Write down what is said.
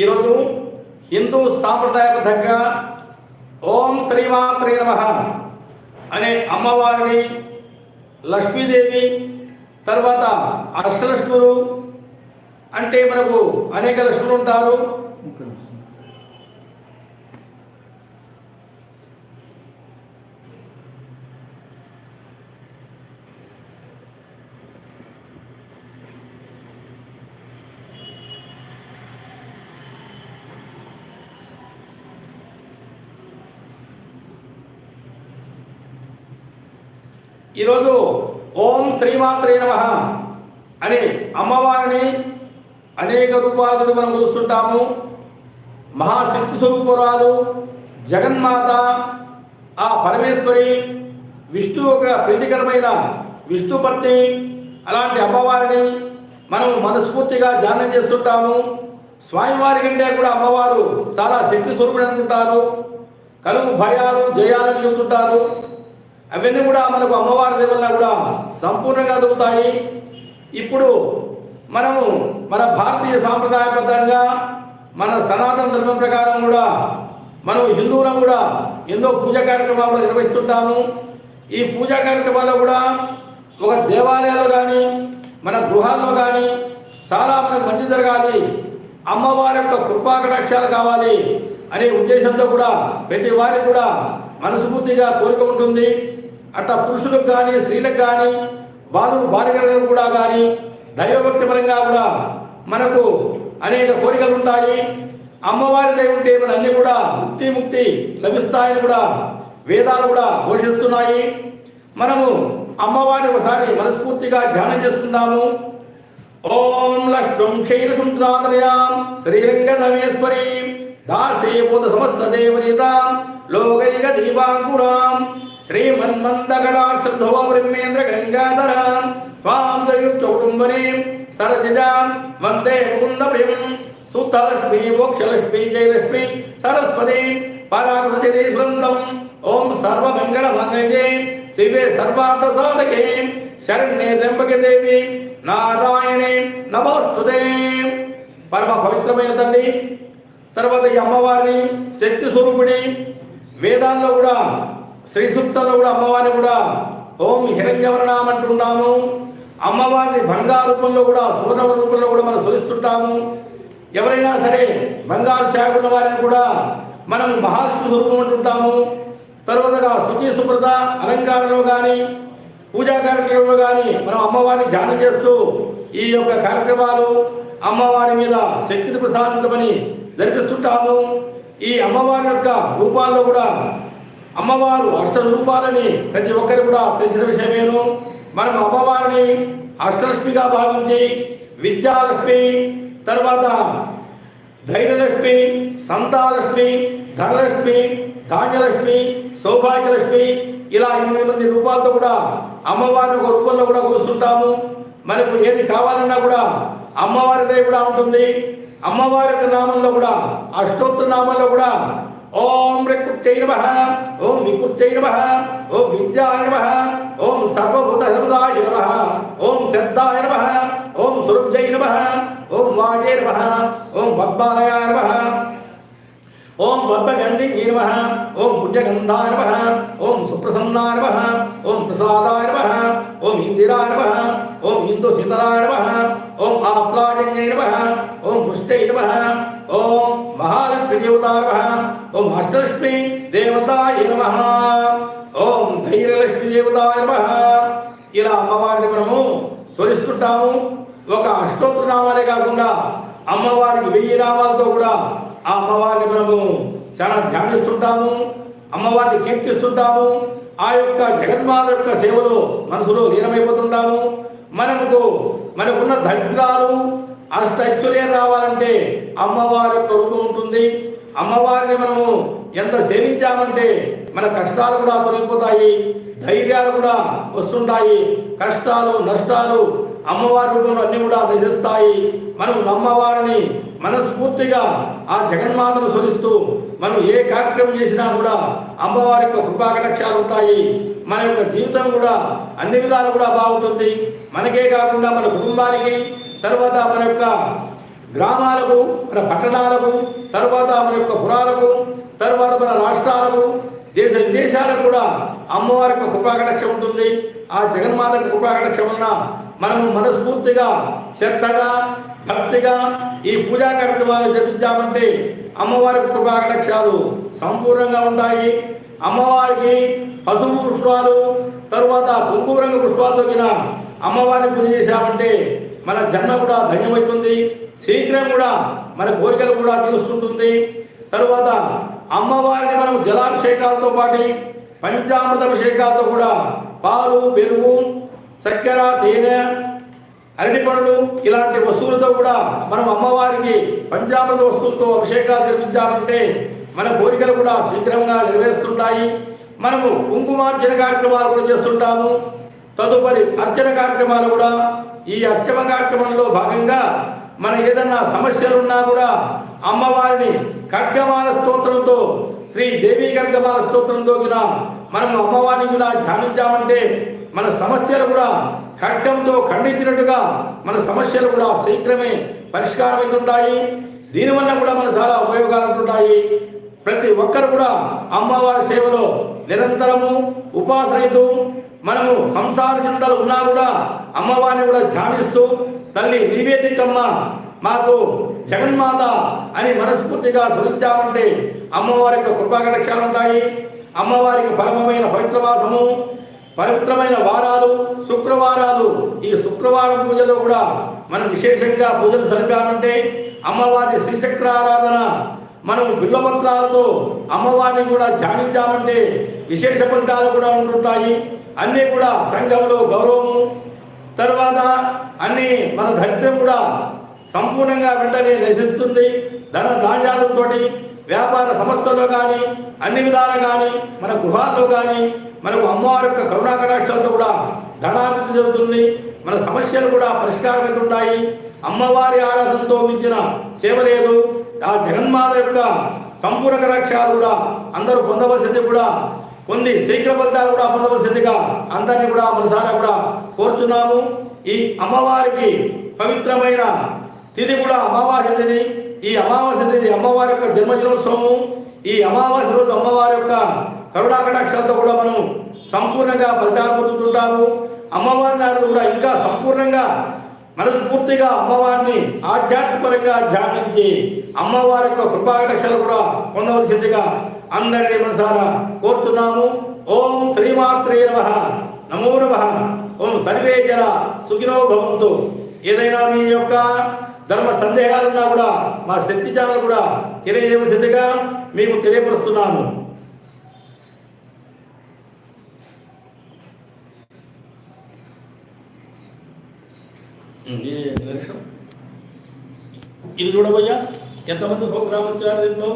ఈరోజు హిందూ సాంప్రదాయబద్ధంగా ఓం శ్రీమాత్రే నమ అనే అమ్మవారిని లక్ష్మీదేవి తర్వాత అష్టలక్ష్ములు అంటే మనకు అనేక లక్ష్ములు ఉంటారు. ఈరోజు ఓం శ్రీమాత్రే నమ అని అమ్మవారిని అనేక రూపాలతో మనం కొలుస్తుంటాము మహాశక్తి స్వరూపురాలు జగన్మాత ఆ పరమేశ్వరి విష్ణు ఒక ప్రీతికరమైన విష్ణుపత్ని అలాంటి అమ్మవారిని మనం మనస్ఫూర్తిగా ధ్యానం చేస్తుంటాము. స్వామివారి కంటే కూడా అమ్మవారు చాలా శక్తి స్వరూపుడు అనుకుంటారు. కలుగు భయాలు జయాలను చెబుతుంటారు. అవన్నీ కూడా మనకు అమ్మవారి దగ్గర కూడా సంపూర్ణంగా దొరుకుతాయి. ఇప్పుడు మనము మన భారతీయ సాంప్రదాయబద్ధంగా మన సనాతన ధర్మం ప్రకారం కూడా మనం హిందువులం కూడా ఎన్నో పూజా కార్యక్రమాలు నిర్వహిస్తుంటాము. ఈ పూజా కార్యక్రమాల్లో కూడా ఒక దేవాలయాల్లో కానీ మన గృహాల్లో కానీ చాలా మనకు మంచి జరగాలి. అమ్మవారి యొక్క కృపాకటాక్షాలు కావాలి అనే ఉద్దేశంతో కూడా ప్రతి వారికి కూడా మనస్ఫూర్తిగా కోరిక ఉంటుంది. అట్లా పురుషులకు కానీ స్త్రీలకు కానీ బాలు బాలికలకు కూడా కానీ దైవభక్తి పరంగా కూడా మనకు అనేక కోరికలు ఉంటాయి. అమ్మవారి దయ ఉంటే మన అన్ని కూడా ముక్తి ముక్తి లభిస్తాయని కూడా వేదాలు కూడా ఘోషిస్తున్నాయి. మనము అమ్మవారిని ఒకసారి మనస్ఫూర్తిగా ధ్యానం చేసుకుందాము. ఓం లక్ష్మం శ్రీరంగ సముద్రాదయాం శ్రీరంగధమేశ్వరీ బోధ సమస్త దేవనితాం లోకైక దీపాంకురాం శ్రీమన్మందగడాక్షో బ్రహ్మేంద్ర గంగాధరాం స్వాం దయుచౌటుంబరీం సరసిజాం వందే ముకుందప్రియం సుతలక్ష్మి మోక్షలక్ష్మి జయలక్ష్మి సరస్వతి పరాకృతి బృందం ఓం సర్వమంగళ మంగళే శివే సర్వార్థ సాధకే శరణ్యే త్ర్యంబకే దేవి నారాయణే నమోస్తుతే పరమ పవిత్రమైన తల్లి తర్వాత ఈ అమ్మవారిని శక్తి స్వరూపిణి వేదాల్లో కూడా శ్రీ సూక్తంలో కూడా అమ్మవారిని కూడా ఓం హిరంగవరణం అంటుంటాము అమ్మవారిని బంగారు రూపంలో కూడా సువర్ణ రూపంలో కూడా మనం స్మరిస్తుంటాము ఎవరైనా సరే బంగారు చేయకున్న వారిని కూడా మనం మహాలక్ష్మి స్వరూపం అంటుంటాము. తర్వాతగా శుచి శుభ్రత అలంకారంలో కానీ పూజా కార్యక్రమంలో కానీ మనం అమ్మవారిని ధ్యానం చేస్తూ ఈ యొక్క కార్యక్రమాలు అమ్మవారి మీద శక్తిని ప్రసాదించమని జరిపిస్తుంటాము. ఈ అమ్మవారి యొక్క రూపాల్లో కూడా అమ్మవారు అష్ట రూపాలని ప్రతి ఒక్కరు కూడా తెలిసిన విషయమేను మనం అమ్మవారిని అష్టలక్ష్మిగా భావించి విద్యాలక్ష్మి తర్వాత ధైర్యలక్ష్మి సంతాలక్ష్మి ధనలక్ష్మి ధాన్యలక్ష్మి సౌభాగ్యలక్ష్మి ఇలా ఎనిమిది మంది రూపాలతో కూడా అమ్మవారిని ఒక రూపంలో కూడా కొలుస్తుంటాము. మనకు ఏది కావాలన్నా కూడా అమ్మవారిదే కూడా ఉంటుంది. అమ్మవారి యొక్క నామంలో కూడా అష్టోత్తర నామంలో కూడా ఓం రికుచ్చై నమ ఓం వికుచ్చై నమ ఓం విద్యాయ నమ ఓం సర్వభూత హృదాయ నమ ఓం శబ్దాయ నమ ఓం సురుబ్జై నమ ఓం వాజే నమ ఓం పద్మాలయాయ నమ ఓం బద్ధగంధి నమ ఓం పుణ్యగంధార్వ ఓం సుప్రసన్నార్వ ఓం ప్రసాదార్వ ఓం ఇందిరార్వ ఓం ఇందు శీతలాయ ఓం ఆహ్లాజన్యై ఓం పుష్టైర్వ ఓం మహాలక్ష్మి దేవతార్వ ఓం అష్టలక్ష్మి దేవతాయ నమ ఓం ధైర్యలక్ష్మి దేవతార్వ ఇలా అమ్మవారిని మనము స్మరిస్తుంటాము. ఒక అష్టోత్తర నామాలే కాకుండా అమ్మవారికి వెయ్యి నామాలతో కూడా ఆ అమ్మవారిని మనము చాలా ధ్యానిస్తుంటాము అమ్మవారిని కీర్తిస్తుంటాము ఆ యొక్క జగన్మాత యొక్క సేవలో మనసులో లీనమైపోతుంటాము. మనకు మనకున్న దరిద్రాలు అష్ట ఐశ్వర్యం రావాలంటే అమ్మవారి యొక్క రూపం ఉంటుంది. అమ్మవారిని మనము ఎంత సేవించామంటే మన కష్టాలు కూడా తొలగిపోతాయి ధైర్యాలు కూడా వస్తుంటాయి కష్టాలు నష్టాలు అమ్మవారి రూపంలో అన్నీ కూడా దశిస్తాయి మనం అమ్మవారిని మనస్ఫూర్తిగా ఆ జగన్మాతను స్మరిస్తూ మనం ఏ కార్యక్రమం చేసినా కూడా అమ్మవారి యొక్క కృపాకటాక్షాలు ఉంటాయి. మన యొక్క జీవితం కూడా అన్ని విధాలు కూడా బాగుంటుంది. మనకే కాకుండా మన కుటుంబానికి తర్వాత మన యొక్క గ్రామాలకు మన పట్టణాలకు తర్వాత మన యొక్క పురాలకు తర్వాత మన రాష్ట్రాలకు దేశ విదేశాలకు కూడా అమ్మవారి యొక్క కృపాకటాక్షం ఉంటుంది. ఆ జగన్మాత యొక్క కృపాకటాక్షం వలన మనము మనస్ఫూర్తిగా శ్రద్ధగా భక్తిగా ఈ పూజా కార్యక్రమాలు జరిపించామంటే అమ్మవారి కృపాకటాక్షాలు సంపూర్ణంగా ఉంటాయి. అమ్మవారికి పసుపు పుష్పాలు తరువాత కుంకుమ రంగు పుష్పాలతో గిన అమ్మవారిని పూజ చేశామంటే మన జన్మ కూడా ధన్యమవుతుంది. శీఘ్రం కూడా మన కోరికలు కూడా తీరుస్తుంటుంది. తరువాత అమ్మవారిని మనం జలాభిషేకాలతో పాటు పంచామృత అభిషేకాలతో కూడా పాలు పెరుగు చక్కెర తేనె అరటి పండ్లు ఇలాంటి వస్తువులతో కూడా మనం అమ్మవారికి పంచామృత వస్తువులతో అభిషేకాలు జరిపించామంటే మన కోరికలు కూడా శీఘ్రంగా నెరవేరుస్తుంటాయి. మనము కుంకుమార్చన కార్యక్రమాలు కూడా చేస్తుంటాము. తదుపరి అర్చన కార్యక్రమాలు కూడా ఈ అర్చన కార్యక్రమంలో భాగంగా మన ఏదన్నా సమస్యలు ఉన్నా కూడా అమ్మవారిని ఖడ్గమాల స్తోత్రంతో శ్రీ దేవీ ఖడ్గమాల స్తోత్రంతో కూడా మనం అమ్మవారిని కూడా ధ్యానించామంటే మన సమస్యలు కూడా ఖడ్డంతో ఖండించినట్టుగా మన సమస్యలు కూడా శీఘ్రమే పరిష్కారం అవుతుంటాయి దీనివల్ల కూడా మన చాలా ఉపయోగాలు ఉంటుంటాయి. ప్రతి ఒక్కరు కూడా అమ్మవారి సేవలో నిరంతరము ఉపాసనతో మనము సంసార చింతలు ఉన్నా కూడా అమ్మవారిని కూడా ధ్యానిస్తూ తల్లి నివేదికమ్మ మాకు జగన్మాత అని మనస్ఫూర్తిగా స్మరించామంటే అమ్మవారి యొక్క కృపాకటాక్షాలు ఉంటాయి. అమ్మవారికి పరమమైన పవిత్రవాసము పవిత్రమైన వారాలు శుక్రవారాలు. ఈ శుక్రవారం పూజలో కూడా మనం విశేషంగా పూజలు సరిపామంటే అమ్మవారి శ్రీచక్ర ఆరాధన మనం బిల్లపత్రాలతో అమ్మవారిని కూడా ధ్యానించామంటే విశేష ఫలితాలు కూడా ఉంటుంటాయి. అన్నీ కూడా సంఘంలో గౌరవము. తర్వాత అన్ని మన దరిద్రం కూడా సంపూర్ణంగా వెంటనే నశిస్తుంది. ధన ధాన్యాలతో వ్యాపార సంస్థలో కానీ అన్ని విధాలు కానీ మన గృహాల్లో కానీ మనకు అమ్మవారి యొక్క కరుణా కటాక్షాలతో కూడా ధనాభివృద్ధి జరుగుతుంది. మన సమస్యలు కూడా పరిష్కారమవుతుంటాయి అమ్మవారి ఆరాధనతో మించిన సేవ లేదు. ఆ జగన్మాత యొక్క సంపూర్ణ కటాక్షాలు కూడా అందరూ పొందవలసింది కూడా కొన్ని శీఘ్ర ఫలితాలు కూడా పొందవలసిందిగా అందరినీ కూడా మనసారా కూడా కోరుచున్నాము. ఈ అమ్మవారికి పవిత్రమైన తిది కూడా అమావాస్య తిది. ఈ అమావాస్య తిది అమ్మవారి యొక్క జన్మదినోత్సవము. ఈ అమావాస్య రోజు అమ్మవారి యొక్క కరుణాకటాక్షాలతో కూడా మనం సంపూర్ణంగా ఫలితాలు పొందుతుంటాము అమ్మవారి నాడు కూడా ఇంకా సంపూర్ణంగా మనస్ఫూర్తిగా అమ్మవారిని ఆధ్యాత్మికంగా ధ్యానించి అమ్మవారి యొక్క కృపాకటాక్షలు కూడా పొందవలసిందిగా అందరినీ మనసారా కోరుతున్నాము. ఓం శ్రీమాత్రే నమ. నమో నమ. ఓం సర్వే జన సుఖినో భవంతు. ఏదైనా మీ యొక్క ధర్మ సందేహాలున్నా కూడా మా శక్తి ఛానల్ కూడా తెలియజేయవలసిందిగా మీకు తెలియపరుస్తున్నాను. ఇది చూడబోయా? ఎంతమంది ప్రోగ్రామ్ వచ్చారు దీంట్లో?